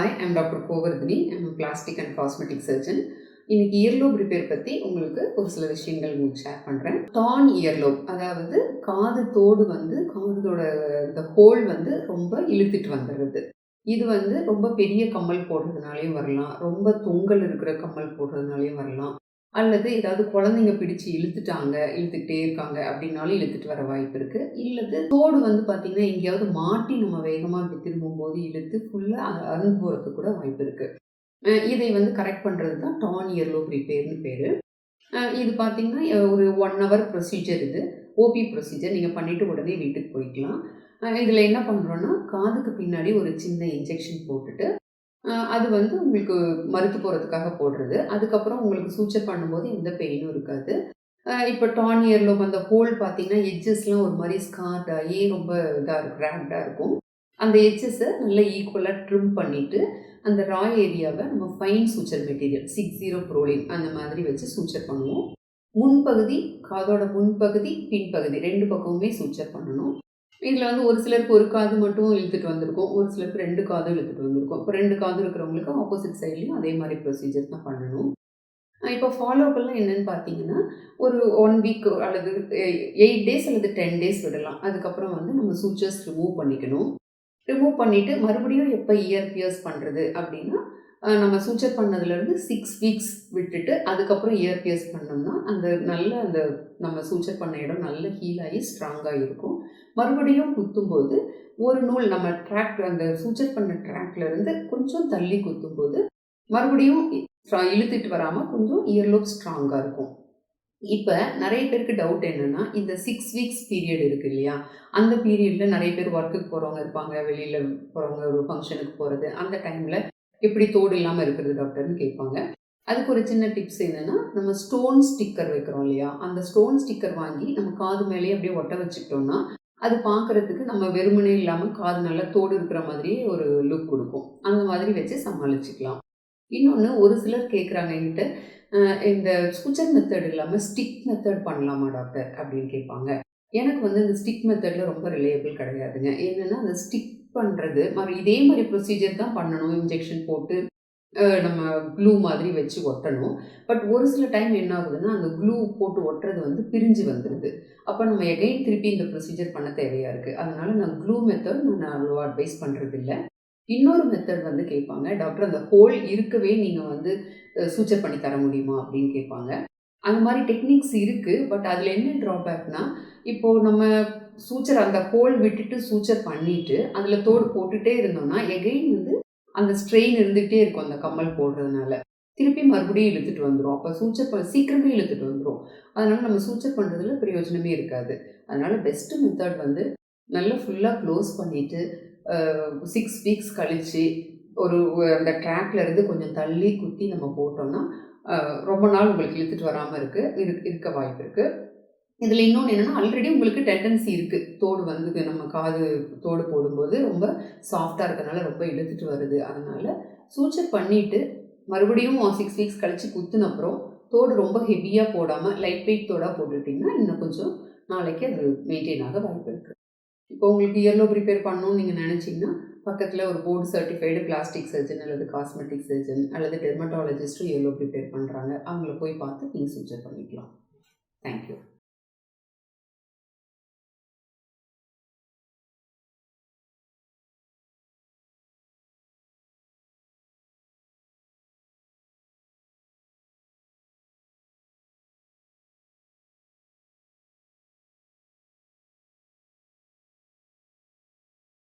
Hi I'm doctor Govardhini I'm plastic and cosmetic surgeon இன்னைக்கு earlobe repair பற்றி உங்களுக்கு ஒரு சில விஷயங்கள் உங்களுக்கு ஷேர் பண்ணுறேன் டான் இயர்லோப் அதாவது காது தோடு வந்து காதோட இந்த ஹோல் வந்து ரொம்ப இழுத்துட்டு வந்துடுது இது வந்து ரொம்ப பெரிய கம்மல் போடுறதுனாலையும் வரலாம். ரொம்ப தொங்கல் இருக்கிற கம்மல் போடுறதுனாலையும் வரலாம். அல்லது ஏதாவது குழந்தைங்க பிடிச்சு இழுத்துட்டாங்க இழுத்துக்கிட்டே இருக்காங்க அப்படின்னாலும் இழுத்துட்டு வர வாய்ப்பு இருக்குது இல்லது தோடு வந்து பார்த்திங்கன்னா எங்கேயாவது மாட்டி நம்ம வேகமாக இப்படி திரும்பும்போது இழுத்து ஃபுல்லாக அருந்து போகிறதுக்கு கூட வாய்ப்பு இருக்குது இதை வந்து கரெக்ட் பண்ணுறது தான் டான் இயர்லோ ரிப்பேர்னு பேர். இது பார்த்திங்கன்னா ஒரு ஒன் ஹவர் ப்ரொசீஜர் இது. ஓபி ப்ரொசீஜர் நீங்கள் பண்ணிவிட்டு உடனே வீட்டுக்கு போய்க்கலாம். இதில் என்ன பண்ணுறோன்னா காதுக்கு பின்னாடி ஒரு சின்ன இன்ஜெக்ஷன் போட்டுட்டு அது வந்து உங்களுக்கு மறுத்து போகிறதுக்காக போடுறது. அதுக்கப்புறம் உங்களுக்கு சூச்சர் பண்ணும்போது எந்த பெயினும் இருக்காது. இப்போ டான் இயரில் அந்த ஹோல் பார்த்தீங்கன்னா எட்ஜஸ்லாம் ஒரு மாதிரி ஸ்கார்ட் ஆகி ரொம்ப இதாக இருக்கும் ரேக்டாக இருக்கும். அந்த எட்ஜஸை நல்லா ஈக்குவலாக ட்ரிம் பண்ணிவிட்டு அந்த ரா ஏரியாவை நம்ம fine suture material six zero prolene அந்த மாதிரி வச்சு சூச்சர் பண்ணுவோம். முன்பகுதி காதோட முன்பகுதி பின்பகுதி ரெண்டு பக்கமுமே சூச்சர் பண்ணணும். இதில் வந்து ஒரு சிலருக்கு ஒரு காது மட்டும் இழுத்துட்டு வந்திருக்கோம். ஒரு சிலருக்கு ரெண்டு காதும் இழுத்துட்டு வந்திருக்கோம். இப்போ ரெண்டு காது இருக்கிறவங்களுக்கு ஆப்போசிட் சைட்லேயும் அதே மாதிரி ப்ரொசீஜர் தான் பண்ணணும். இப்போ ஃபாலோஅப்லாம் என்னென்னு பார்த்தீங்கன்னா ஒரு ஒன் வீக் அல்லது எயிட் டேஸ் அல்லது டென் டேஸ் விடலாம். அதுக்கப்புறம் வந்து நம்ம சூச்சர்ஸ் ரிமூவ் பண்ணிக்கணும். ரிமூவ் பண்ணிவிட்டு மறுபடியும் எப்போ இயர் பியர்ஸ் பண்ணுறது அப்படின்னா நம்ம சூச்சர் பண்ணதுலேருந்து சிக்ஸ் வீக்ஸ் விட்டுட்டு அதுக்கப்புறம் இயர் பியர்ஸ் பண்ணோம்னா அந்த நல்ல அந்த நம்ம சூச்சர் பண்ண இடம் நல்ல ஹீல் ஆகி ஸ்ட்ராங்காக இருக்கும் மறுபடியும் குத்தும்போது ஒரு நூல் நம்ம ட்ராக் அந்த சூச்சர் பண்ண ட்ராக்லேருந்து கொஞ்சம் தள்ளி குத்தும்போது மறுபடியும் இழுத்துட்டு வராமல் கொஞ்சம் இயர்லோப் ஸ்ட்ராங்காக இருக்கும். இப்போ நிறைய பேருக்கு டவுட் என்னென்னா இந்த சிக்ஸ் வீக்ஸ் பீரியட் இருக்குது இல்லையா? அந்த பீரியடில் நிறைய பேர் ஒர்க்குக்கு போகிறவங்க இருப்பாங்க வெளியில் போகிறவங்க ஒரு ஃபங்க்ஷனுக்கு போகிறது அந்த டைமில் எப்படி தோடு இல்லாமல் இருக்கிறது டாக்டர்னு கேட்பாங்க. அதுக்கு ஒரு சின்ன டிப்ஸ் என்னென்னா நம்ம ஸ்டோன் ஸ்டிக்கர் வைக்கிறோம் இல்லையா? அந்த ஸ்டோன் ஸ்டிக்கர் வாங்கி நம்ம காது மேலேயே அப்படியே ஒட்ட வச்சுக்கிட்டோம்னா அது பார்க்குறதுக்கு நம்ம வெறுமனே இல்லாமல் காது நல்லா தோடு இருக்கிற மாதிரியே ஒரு லுக் கொடுக்கும். அந்த மாதிரி வச்சு சமாளிச்சுக்கலாம். இன்னொன்று ஒரு சிலர் கேட்குறாங்க என்கிட்ட இந்த ஸ்குச்சர் மெத்தட் இல்லாமல் ஸ்டிக் மெத்தட் பண்ணலாமா டாக்டர்? அப்படின்னு கேட்பாங்க. எனக்கு வந்து இந்த ஸ்டிக் மெத்தடில் ரொம்ப ரிலேயபிள் கிடையாதுங்க. என்னென்னா அந்த ஸ்டிக் பண்ணுறது மாதிரி இதே மாதிரி ப்ரொசீஜர் தான் பண்ணணும். இன்ஜெக்ஷன் போட்டு நம்ம க்ளூ மாதிரி வச்சு ஒட்டணும். பட் ஒரு சில டைம் என்ன ஆகுதுன்னா அந்த க்ளூ போட்டு ஒட்டுறது வந்து பிரிஞ்சு வந்துடுது அப்போ நம்ம எகைன் திருப்பி இந்த ப்ரொசீஜர் பண்ண தேவையாக இருக்குது அதனால் நான் க்ளூ மெத்தட் நான் அவ்வளோ அட்வைஸ் பண்ணுறது இல்லை இன்னொரு மெத்தட் வந்து கேட்பாங்க. டாக்டர் அந்த ஹோல் இருக்கவே நீங்கள் வந்து சூச்சர் பண்ணி தர முடியுமா அப்படின்னு கேட்பாங்க. அந்த மாதிரி டெக்னிக்ஸ் இருக்குது பட் அதில் என்ன ட்ராபேக்னா இப்போது நம்ம சூச்சர் அந்த ஹோல் விட்டுட்டு சூச்சர் பண்ணிவிட்டு அதில் தோடு போட்டுகிட்டே இருந்தோம்னா எகைன் வந்து அந்த ஸ்ட்ரெயின் இருந்துகிட்டே இருக்கும் அந்த கம்மல் போடுறதுனால. திருப்பி மறுபடியும் இழுத்துட்டு வந்துடும் அப்போ சூச்சர் ப சீக்கிரமே இழுத்துட்டு வந்துடும் அதனால் நம்ம சூச்சர் பண்ணுறதுல பிரயோஜனமே இருக்காது. அதனால் பெஸ்ட்டு மெத்தட் வந்து நல்லா ஃபுல்லாக க்ளோஸ் பண்ணிவிட்டு சிக்ஸ் வீக்ஸ் கழித்து ஒரு அந்த ட்ராக்லேருந்து கொஞ்சம் தள்ளி குத்தி நம்ம போட்டோம்னா ரொம்ப நாள் உங்களுக்கு இழுத்துட்டு வராமல் இருக்குது இருக்க வாய்ப்பு இருக்குது இதில் இன்னொன்று என்னென்னா ஆல்ரெடி உங்களுக்கு டெண்டன்சி இருக்குது தோடு வந்து நம்ம காது தோடு போடும்போது ரொம்ப சாஃப்டாக இருக்கனால ரொம்ப இழுத்துட்டு வருது. அதனால் சூச்சர் பண்ணிவிட்டு மறுபடியும் சிக்ஸ் வீக்ஸ் கழித்து குத்துன அப்புறம் தோடு ரொம்ப ஹெவியாக போடாமல் லைட் வெயிட் தோடாக போட்டுட்டிங்கன்னா இன்னும் கொஞ்சம் நாளைக்கு அது மெயின்டைன் ஆக வாய்ப்பு இருக்குது இப்போ உங்களுக்கு இயர்லோ ப்ரிப்பேர் பண்ணணும்னு நீங்கள் நினச்சிங்கன்னா பக்கத்தில் ஒரு போர்டு சர்டிஃபைடு பிளாஸ்டிக் சர்ஜன் அல்லது காஸ்மெட்டிக் சர்ஜன் அல்லது டெர்மட்டாலஜிஸ்ட்டும் எவ்வளோ ப்ரிப்பேர் பண்ணுறாங்க அவங்கள போய் பார்த்து நீங்கள் சூச்சர் பண்ணிக்கலாம். தேங்க்யூ